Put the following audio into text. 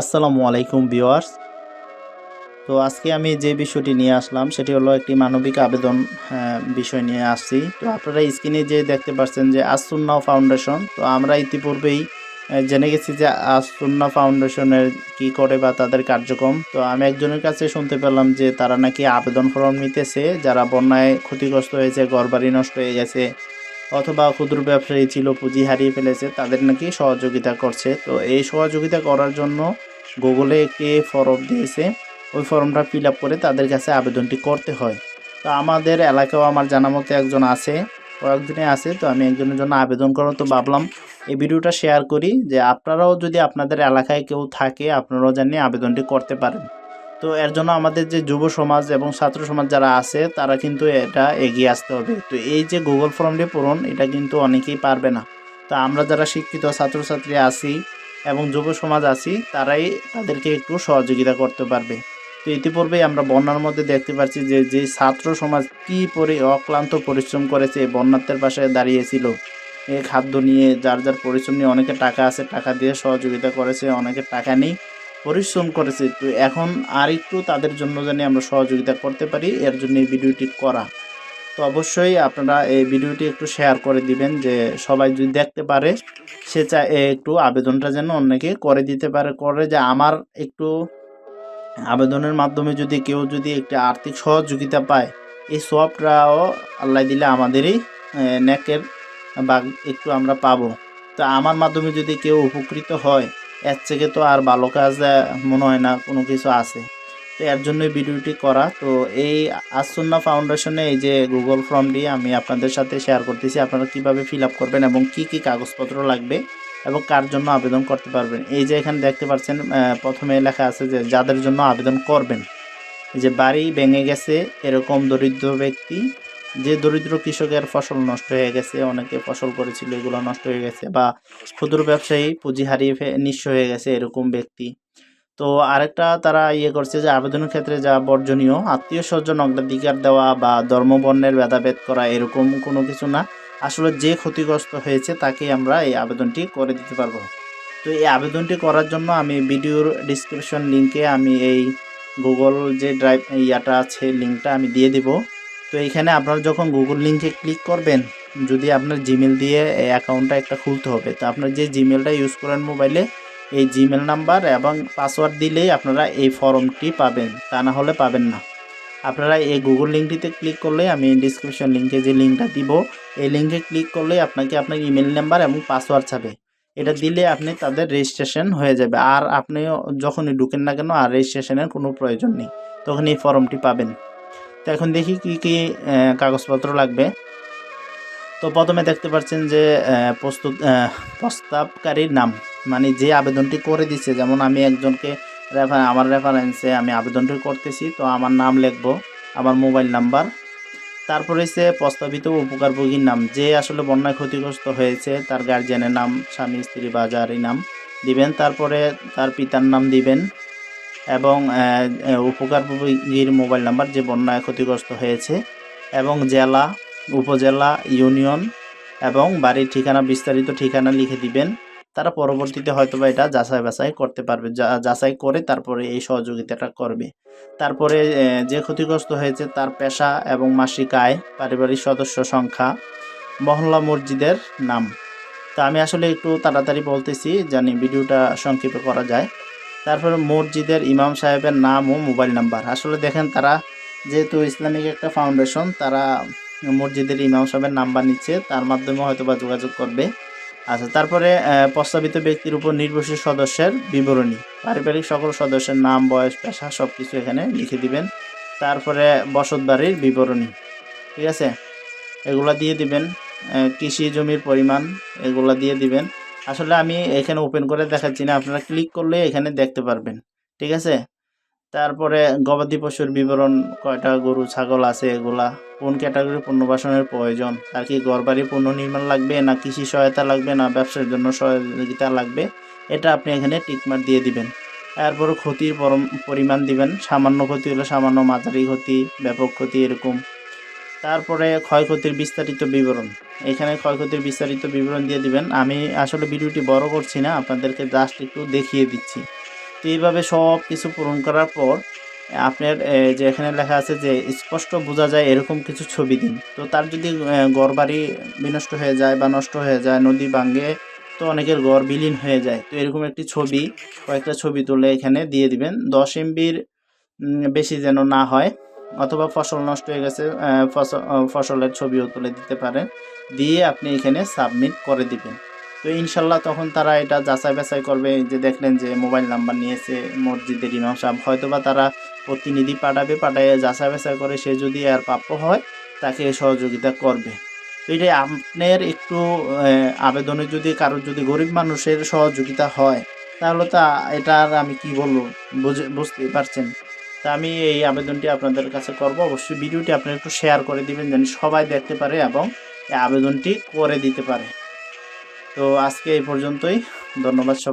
আসসালামু আলাইকুম ভিউয়ার্স। তো আজকে আমি যে বিষয়টি নিয়ে আসলাম, সেটি হলো একটি মানবিক আবেদন বিষয় নিয়ে আসছি। তো আপনারা স্ক্রিনে যে দেখতে পাচ্ছেন যে আসুন্না ফাউন্ডেশন, তো আমরা ইতিপূর্বেই জেনে গেছি যে আসুন্না ফাউন্ডেশনের কি করে বা তাদের কার্যক্রম। তো আমি একজনের কাছে শুনতে পেলাম যে তারা নাকি আবেদন ফর্ম নিতেছে, যারা বন্যায় ক্ষতিগ্রস্ত হয়েছে, ঘরবাড়ি নষ্ট হয়ে গেছে অথবা ক্ষুদ্র ব্যবসায়ী ছিল, পুঁজি হারিয়ে ফেলেছে, তাদের নাকি সহযোগিতা করছে। তো এই সহযোগিতা করার জন্য গুগলে একটি ফর্ম দিয়েছে। ওই ফর্মটা ফিল আপ করে তাদের কাছে আবেদনটি করতে হয়। তো আমাদের এলাকাও আমার জানা মতো একজন আছে, কয়েকজনে আছে, তো আমি একজনের জন্য আবেদন করো তো ভাবলাম এই ভিডিওটা শেয়ার করি যে আপনারাও যদি আপনাদের এলাকায় কেউ থাকে, আপনারাও জানি আবেদনটি করতে পারেন। তো এর জন্য আমাদের যে যুব সমাজ এবং ছাত্র সমাজ যারা আছে, তারা কিন্তু এটা এগিয়ে আসতে হবে। তো এই যে গুগল ফর্মটি পূরণ এটা কিন্তু অনেকেই পারবে না। তো আমরা যারা শিক্ষিত, ছাত্রছাত্রী আছি এবং যুব সমাজ আছি, তারাই তাদেরকে একটু সহযোগিতা করতে পারবে। তো ইতিপূর্বেই আমরা বন্যার মধ্যে দেখতে পাচ্ছি যে যে ছাত্র সমাজ কী পরি অক্লান্ত পরিশ্রম করেছে বন্যার্থের পাশে দাঁড়িয়েছিল। খাদ্য নিয়ে, যার যার পরিশ্রম নিয়ে অনেকে টাকা আছে, টাকা দিয়ে সহযোগিতা করেছে, অনেকে টাকা নেই। পরিশ্রম করেছে, তো এখন আর একটু তাদের জন্য জানি আমরা সহযোগিতা করতে পারি, এর জন্য এই ভিডিওটি করা। তো অবশ্যই আপনারা এই ভিডিওটি একটু শেয়ার করে দিবেন, যে সবাই যদি দেখতে পারে, সে চায় একটু আবেদনটা যেন অন্যকে করে দিতে পারে, করে যে আমার একটু আবেদনের মাধ্যমে যদি কেউ যদি একটি আর্থিক সহযোগিতা পায়, এই সবটাও আল্লাহ দিলে আমাদেরই নেকের বা একটু আমরা পাবো। তো আমার মাধ্যমে যদি কেউ উপকৃত হয় এর থেকে তো আর ভালো কাজ মনে হয় না, কোনো কিছু আছে। তো এর জন্যই ভিডিওটি করা। তো এই আসুন্না ফাউন্ডেশনে এই যে গুগল ফর্মটি আমি আপনাদের সাথে শেয়ার করতেছি, আপনারা কীভাবে ফিল করবেন এবং কি কি কাগজপত্র লাগবে এবং কার জন্য আবেদন করতে পারবেন। এই যে এখানে দেখতে পাচ্ছেন প্রথমে লেখা আছে যে, যাদের জন্য আবেদন করবেন। যে বাড়ি ভেঙে গেছে, এরকম দরিদ্র ব্যক্তি যে দরিদ্র কৃষকের ফসল নষ্ট হয়ে গেছে, অনেকে ফসল করেছিল, এগুলো নষ্ট হয়ে গেছে বা ক্ষুদ্র ব্যবসায়ী পুঁজি হারিয়ে নিঃস্ব হয়ে গেছে এরকম ব্যক্তি। তো আরেকটা তারা ইয়ে করছে যে আবেদনের ক্ষেত্রে যা বর্জনীয়, আত্মীয় স্বজন অগ্রাধিকার দেওয়া বা ধর্মবর্ণের ভেদাভেদ করা এরকম কোনো কিছু না। আসলে যে ক্ষতিগ্রস্ত হয়েছে তাকে আমরা এই আবেদনটি করে দিতে পারব। তো এই আবেদনটি করার জন্য আমি ভিডিওর ডিসক্রিপশন লিঙ্কে আমি এই গুগল যে ড্রাইভ ইয়াটা আছে লিঙ্কটা আমি দিয়ে দিব। তো এইখানে আপনারা যখন গুগল লিঙ্কে ক্লিক করবেন, যদি আপনার জিমেল দিয়ে এই অ্যাকাউন্টটা একটা খুলতে হবে, তো আপনার যে জিমেলটা ইউজ করেন মোবাইলে এই জিমেল নাম্বার এবং পাসওয়ার্ড দিলেই আপনারা এই ফর্মটি পাবেন, তা না হলে পাবেন না। আপনারা এই গুগল লিঙ্কটিতে ক্লিক করলে আমি ডিসক্রিপশন লিঙ্কে যে লিঙ্কটা দিব, এই লিঙ্কে ক্লিক করলেই আপনাকে আপনার ইমেল নাম্বার এবং পাসওয়ার্ড চাবে এটা দিলে আপনি তাদের রেজিস্ট্রেশন হয়ে যাবে, আর আপনি যখনই ঢুকেন না কেন, আর রেজিস্ট্রেশনের কোনো প্রয়োজন নেই, তখন এই ফর্মটি পাবেন। তো এখন দেখি কি কি কাগজপত্র লাগবে। তো প্রথমে দেখতে পাচ্ছেন যে প্রস্তুত প্রস্তাবকারীর নাম। মানে যে আবেদনটি করে দিচ্ছে যেমন আমি একজনকে রেফার আমার রেফারেন্সে আমি আবেদনটি করতেছি, তো আমার নাম লিখব, আমার মোবাইল নাম্বার। তারপরে হচ্ছে প্রস্তাবিত উপকারভোগীর নাম, যে আসলে বন্যায় ক্ষতিগ্রস্ত হয়েছে, তার গার্জিয়ানের নাম, স্বামী, স্ত্রী, বা নাম দিবেন। তারপরে তার পিতার নাম দিবেন। এবং উপকারভোগীর মোবাইল নাম্বার যে বন্যায় ক্ষতিগ্রস্ত হয়েছে এবং জেলা, উপজেলা, ইউনিয়ন এবং বাড়ির ঠিকানা, বিস্তারিত ঠিকানা লিখে দিবেন। তারা পরবর্তীতে হয়তো বা এটা যাচাই বাছাই করতে পারবে। যাচাই করে তারপরে এই সহযোগিতাটা করবে। তারপরে যে ক্ষতিগ্রস্ত হয়েছে তার পেশা এবং মাসিক আয়, পারিবারিক সদস্য সংখ্যা, মহল্লা মসজিদের নাম। তো আমি আসলে একটু তাড়াতাড়ি বলতেছি, জানি ভিডিওটা সংক্ষেপে করা যায়। তারপরে মসজিদের ইমাম সাহেবের নাম ও মোবাইল নাম্বার। আসলে দেখেন, তারা যেহেতু ইসলামিক একটা ফাউন্ডেশন তারা মসজিদের ইমাম সাহেবের নাম্বার নিচ্ছে, তার মাধ্যমে হয়তো বা যোগাযোগ করবে। আচ্ছা তারপরে প্রস্তাবিত ব্যক্তির উপর নির্ভরশীল সদস্যের বিবরণী। পারিবারিক সকল সদস্যের নাম, বয়স, পেশা সব কিছু এখানে লিখে দিবেন। তারপরে বসত বাড়ির বিবরণী, ঠিক আছে? এগুলা দিয়ে দিবেন কৃষি জমির পরিমাণ এগুলা দিয়ে দিবেন। আসলে আমি এখানে ওপেন করে দেখাচ্ছি না। আপনারা ক্লিক করলে এখানে দেখতে পারবেন। ঠিক আছে? তারপরে গবাদি পশুর বিবরণ, কয়টা গরু, ছাগল আছে এগুলা, কোন ক্যাটাগরির পুনর্বাসনের প্রয়োজন, আর কি ঘরবাড়ি পুনর্নির্মাণ লাগবে, না কৃষি সহায়তা লাগবে, না ব্যবসার জন্য সহযোগিতা লাগবে, এটা আপনি এখানে টিকমার দিয়ে দিবেন। তারপরে ক্ষতির পরিমাণ দিবেন। সামান্য ক্ষতি হলে সামান্য মাঝারি ক্ষতি, ব্যাপক ক্ষতি এরকম। তারপরে ক্ষয়ক্ষতির বিস্তারিত বিবরণ। এখানে ক্ষয়ক্ষতির বিস্তারিত বিবরণ দিয়ে দিবেন। আমি আসলে ভিডিওটি বড় করছি না, আপনাদেরকে জাস্ট একটু দেখিয়ে দিচ্ছি। তো এইভাবে সব কিছু পূরণ করার পর, আপনার যে এখানে লেখা আছে যে, স্পষ্ট বোঝা যায় এরকম কিছু ছবি দিন। তো তার যদি ঘর বাড়ি বিনষ্ট হয়ে যায় বা নষ্ট হয়ে যায়, নদী ভাঙ্গে তো অনেকের ঘর বিলীন হয়ে যায়। তো এরকম একটি ছবি, কয়েকটা ছবি তুলে এখানে দিয়ে দিবেন। দশ এমবির বেশি যেন না হয়। অথবা ফসল নষ্ট হয়ে গেছে ফসলের ছবিও তুলে দিতে পারেন দিয়ে আপনি এখানে সাবমিট করে দিবেন। তো ইনশাল্লাহ তখন তারা এটা যাচাই বাছাই করবে যে দেখলেন যে মোবাইল নাম্বার নিয়েছে, মসজিদের ইমাম সাহেব। হয়তোবা তারা প্রতিনিধি পাঠাবে, পাঠায় যাচাই বাছাই করে সে যদি আর প্রাপ্য হয়, তাকে সহযোগিতা করবে। তো এটাই আপনার একটু আবেদনে যদি কারোর যদি গরিব মানুষের সহযোগিতা হয়, তাহলে তা এটা আর আমি কি বলব? বুঝে, বুঝতেই পারছেন। তা আমি এই আবেদনটি আপনাদের কাছে করব। অবশ্যই ভিডিওটি আপনারা একটু শেয়ার করে দিবেন, যেন সবাই দেখতে পারে এবং এই আবেদনটি করে দিতে পারে। তো আজকে এই পর্যন্তই। ধন্যবাদ সবাই